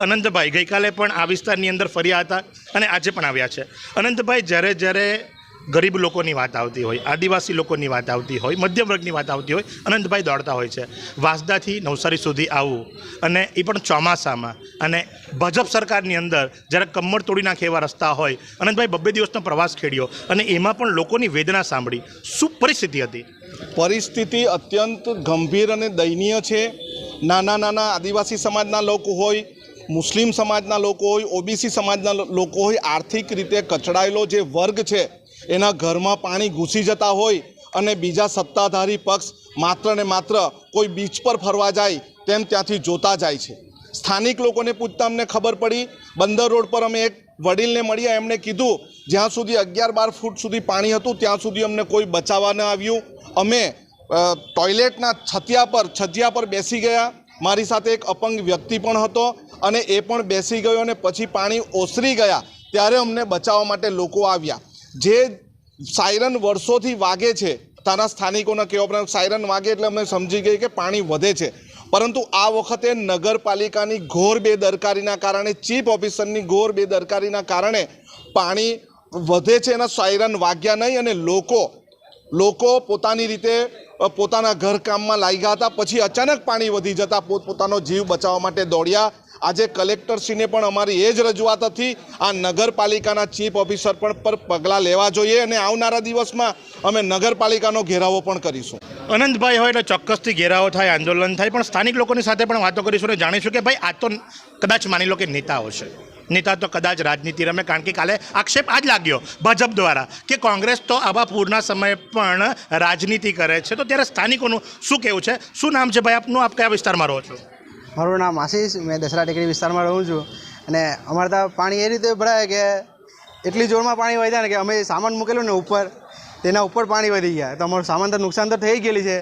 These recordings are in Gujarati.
અનંતભાઈ ગઈકાલે પણ આ વિસ્તારની અંદર ફર્યા હતા અને આજે પણ આવ્યા છે. અનંતભાઈ, જ્યારે જ્યારે ગરીબ લોકોની વાત આવતી હોય, આદિવાસી લોકોની વાત આવતી હોય, મધ્યમ વર્ગની વાત આવતી હોય, અનંતભાઈ દોડતા હોય છે. વાંસદાથી નવસારી સુધી આવવું અને એ પણ ચોમાસામાં અને ભાજપ સરકારની અંદર જ્યારે કમર તોડી નાખે એવા રસ્તા હોય, અનંતભાઈ બબ્બે દિવસનો પ્રવાસ ખેડ્યો અને એમાં પણ લોકોની વેદના સાંભળી. શું પરિસ્થિતિ હતી? પરિસ્થિતિ અત્યંત ગંભીર અને દયનીય છે. નાના નાના આદિવાસી સમાજના લોકો હોય મુસ્લિમ સમાજના લોકો હોય, ઓબીસી સમાજના લોકો હોય, આર્થિક રીતે કચડાયેલો જે વર્ગ છે, એના ઘરમાં પાણી ઘૂસી જતા હોય અને બીજા સત્તાધારી પક્ષ માત્ર ને માત્ર કોઈ બીચ પર ફરવા જાય, તેમ ત્યાંથી જોતા જાય છે. સ્થાનિક લોકોને પૂછતા અમને ખબર પડી, બંદર રોડ પર અમે એક વડીલને મળ્યા, એમણે કીધું, જ્યાં સુધી અગિયાર બાર ફૂટ સુધી પાણી હતું, ત્યાં સુધી અમને કોઈ બચાવવા ન આવ્યું. અમે ટોયલેટના છતિયા પર, છજિયા પર બેસી ગયા મારી સાથે એક અપંગ વ્યક્તિ પણ હતો અને એ પણ બેસી ગયો અને પછી પાણી ઓસરી ગયા ત્યારે અમને બચાવવા માટે લોકો આવ્યા. જે સાયરન વર્ષોથી વાગે છે તારા સ્થાનિકોના કહેવા પ્રમાણે સાયરન વાગે એટલે અમને સમજી ગઈ કે પાણી વધે છે. પરંતુ આ વખતે નગરપાલિકાની ઘોર બેદરકારીના કારણે, ચીફ ઓફિસરની ઘોર બેદરકારીના કારણે પાણી વધે છે, એના સાયરન વાગ્યા નહીં અને લોકો લોકો પોતાની રીતે પોતાના ઘરકામમાં લાગ્યા હતા. પછી અચાનક પાણી વધી જતાં પોતપોતાનો જીવ બચાવવા માટે દોડ્યા. આજે કલેક્ટરશ્રીને પણ અમારી એ જ રજૂઆત હતી. આ નગરપાલિકાના ચીફ ઓફિસર પણ પર પગલાં લેવા જોઈએ અને આવનારા દિવસમાં અમે નગરપાલિકાનો ઘેરાવો પણ કરીશું. અનંતભાઈ હોય એટલે ચોક્કસથી ઘેરાવો થાય, આંદોલન થાય. પણ સ્થાનિક લોકોની સાથે પણ વાતો કરીશું અને જાણીશું કે ભાઈ આ તો કદાચ માની લો કે નેતાઓ છે. નેતા તો કદાચ રાજનીતિ રમે, કારણ કે કાલે આક્ષેપ આ જ લાગ્યો ભાજપ દ્વારા કે કોંગ્રેસ તો આવા પૂરના સમયે પણ રાજનીતિ કરે છે. તો ત્યારે સ્થાનિકોનું શું કહેવું છે? શું નામ છે ભાઈ આપનું? આપ કયા વિસ્તારમાં રહો છો? મારું નામ આશીષ, મેં દસરા ટેકરી વિસ્તારમાં રહું છું. અને અમારે ત્યાં પાણી એ રીતે ભરાય કે એટલી જોરમાં પાણી વધ્યા ને કે અમે સામાન મૂકેલું ને ઉપર, તેના ઉપર પાણી વધી ગયા. તો અમારું સામાન તો નુકસાન તો થઈ ગયેલી છે.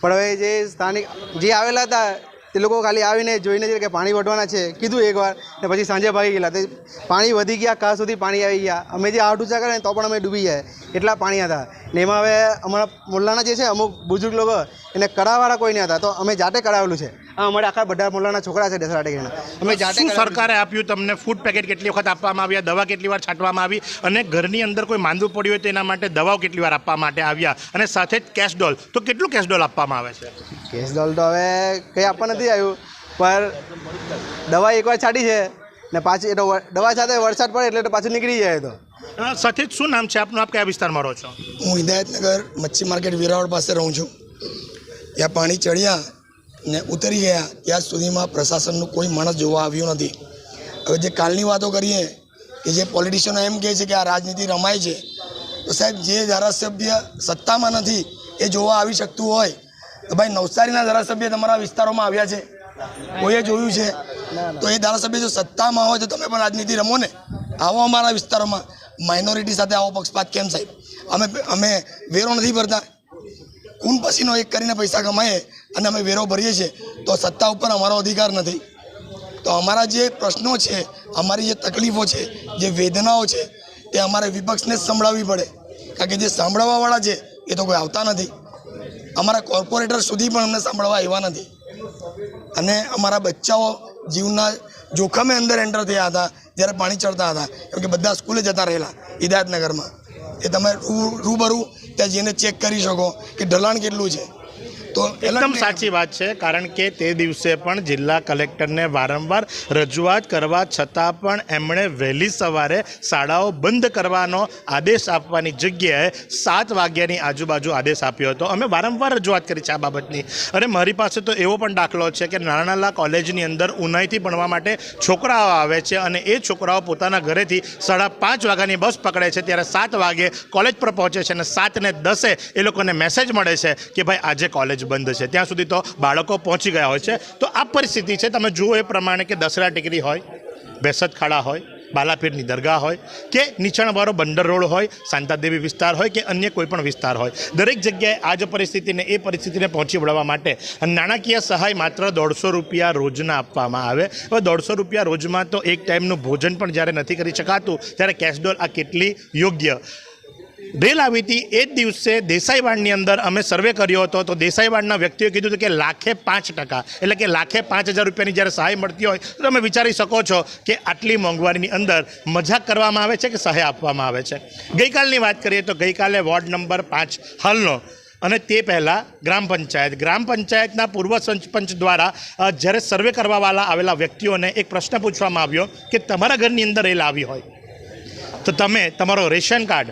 પણ હવે જે સ્થાનિક, જે આવેલા હતા તે લોકો ખાલી આવીને જોઈને કે પાણી વઢવાના છે કીધું એકવાર ને પછી સાંજે ભાગી ગયેલા. તે પાણી વધી ગયા કાં સુધી પાણી આવી ગયા. અમે જે આઠ ઊંચા કરે તો પણ અમે ડૂબી જાય એટલા પાણી હતા. ને એમાં હવે અમારા મોલ્લાના જે છે અમુક બુઝુર્ગ લોકો એને કરાવવાળા કોઈ નહીં હતા તો અમે જાતે કરાવેલું છે. આ અમારે આખા બધા મોલ્લાના છોકરા છે દસરા ટેકરીના અમે જાતે. સરકારે આપ્યું તમને? ફૂડ પેકેટ કેટલી વખત આપવામાં આવ્યા? દવા કેટલી વાર છાંટવામાં આવી? અને ઘરની અંદર કોઈ માંદું પડ્યું હોય તો એના માટે દવાઓ કેટલી વાર આપવા માટે આવ્યા? અને સાથે જ કેશ ડોલ તો કેટલું કેશ ડોલ આપવામાં આવે છે? કેસ ડોલ તો હવે કંઈ આપવા નથી. આવ્યું પણ દવા એકવાર છાંટી છે ને પાછી એનો દવા સાથે વરસાદ પડે એટલે તો પાછું નીકળી જાય તો. સાથે જ શું નામ છે આપનું? આપ કયા વિસ્તારમાં રહો છો? હું હિદાયતનગર મચ્છી માર્કેટ વિરાવળ પાસે રહું છું. ત્યાં પાણી ચડ્યા ને ઉતરી ગયા. ત્યાં સુધીમાં પ્રશાસનનું કોઈ માણસ જોવા આવ્યું નથી. હવે જે કાલની વાતો કરીએ કે જે પોલિટિશિયનો એમ કહે છે કે આ રાજનીતિ રમાય છે તો સાહેબ જે ધારાસભ્ય સત્તામાં નથી એ જોવા આવી શકતું હોય. તો ભાઈ નવસારીના ધારાસભ્ય તમારા વિસ્તારોમાં આવ્યા છે? કોઈએ જોયું છે? તો એ ધારાસભ્ય જો સત્તામાં હોય તો તમે પણ રાજનીતિ રમો ને. આવો અમારા વિસ્તારોમાં. માઇનોરિટી સાથે આવો પક્ષપાત કેમ સાહેબ? અમે અમે વેરો નથી ભરતા. ખૂન પસીનો એક કરીને પૈસા કમાઈએ અને અમે વેરો ભરીએ છીએ. તો સત્તા ઉપર અમારો અધિકાર નથી. તો અમારા જે પ્રશ્નો છે, અમારી જે તકલીફો છે, જે વેદનાઓ છે તે અમારે વિપક્ષને સંભળાવવી પડે. કારણ કે જે સાંભળવાવાળા છે, એ તો કોઈ આવતા નથી. અમારા કોર્પોરેટર સુધી પણ અમને સાંભળવા આવ્યા નથી. અને અમારા બચ્ચાઓ જીવના જોખમે અંદર એન્ટર થયા હતા, જ્યારે પાણી ચડતા હતા. કેમ કે બધા સ્કૂલે જતા રહેલા, હિદાયતનગરમાં. એ તમે રૂબરૂ ત્યાં જઈને ચેક કરી શકો કે ઢલાણ કેટલું છે. તો એકદમ સાચી વાત છે કારણ કે તે દિવસે પણ જિલ્લા કલેક્ટરને વારંવાર રજૂઆત કરવા છતાં પણ એમણે વહેલી સવારે શાળાઓ બંધ કરવાનો આદેશ આપવાની જગ્યાએ સાત વાગ્યાની આજુબાજુ આદેશ આપ્યો હતો. અમે વારંવાર રજૂઆત કરી છે આ બાબતની. અને મારી પાસે તો એવો પણ દાખલો છે કે નાના નાના કોલેજની અંદર ઉનાઈથી ભણવા માટે છોકરાઓ આવે છે અને એ છોકરાઓ પોતાના ઘરેથી સાડા પાંચ વાગ્યાની બસ પકડે છે ત્યારે સાત વાગે કોલેજ પર પહોંચે છે અને સાતને દસે એ લોકોને મેસેજ મળે છે કે ભાઈ આજે કોલેજ બંધ છે. ત્યાં સુધી તો બાળકો પહોંચી ગયા હોય છે. તો આ પરિસ્થિતિ છે. તમે જુઓ એ પ્રમાણે કે દસરા ટેકરી હોય, બેસત ખાડા હોય, બાલાપીરની દરગાહ હોય, કે નીચાણવાળો બંદર રોડ હોય, શાંતાદેવી વિસ્તાર હોય કે અન્ય કોઈપણ વિસ્તાર હોય. દરેક જગ્યાએ આ જ પરિસ્થિતિને, એ પરિસ્થિતિને પહોંચી વળવા માટે નાણાકીય સહાય માત્ર દોઢસો રૂપિયા રોજના આપવામાં આવે. હવે દોઢસો રૂપિયા રોજમાં તો એક ટાઈમનું ભોજન પણ જ્યારે નથી કરી શકાતું, ત્યારે કેશડોલ આ કેટલી યોગ્ય રેલ આવી હતી એ જ દિવસે દેસાઈવાડની અંદર અમે સર્વે કર્યો હતો. તો દેસાઈવાડના વ્યક્તિઓએ કીધું હતું કે લાખે પાંચ ટકા, એટલે કે લાખે પાંચ હજાર રૂપિયાની જ્યારે સહાય મળતી હોય, તો તમે વિચારી શકો છો કે આટલી મોંઘવારીની અંદર મજાક કરવામાં આવે છે કે સહાય આપવામાં આવે છે? ગઈકાલની વાત કરીએ તો ગઈકાલે વોર્ડ નંબર પાંચ હાલનો. અને તે પહેલાં ગ્રામ પંચાયત, ગ્રામ પંચાયતના પૂર્વ સરપંચ દ્વારા જ્યારે સર્વે કરવાવાળા આવેલા વ્યક્તિઓને એક પ્રશ્ન પૂછવામાં આવ્યો કે તમારા ઘરની અંદર રેલ આવી હોય. તો તમે તમારો રેશન કાર્ડ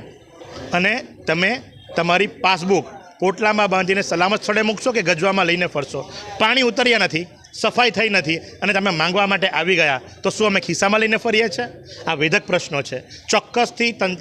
અને તમે તમારી પાસબુક પોટલામાં બાંધીને સલામત સ્થળે મૂકશો કે ગજવામાં લઈને ફરશો? પાણી ઉતર્યા નથી, સફાઈ થઈ નથી અને તમે માંગવા માટે આવી ગયા. તો શું અમે ખિસ્સામાં લઈને ફરીએ છીએ? આ વેધક પ્રશ્નો છે. ચોક્કસથી તંત્ર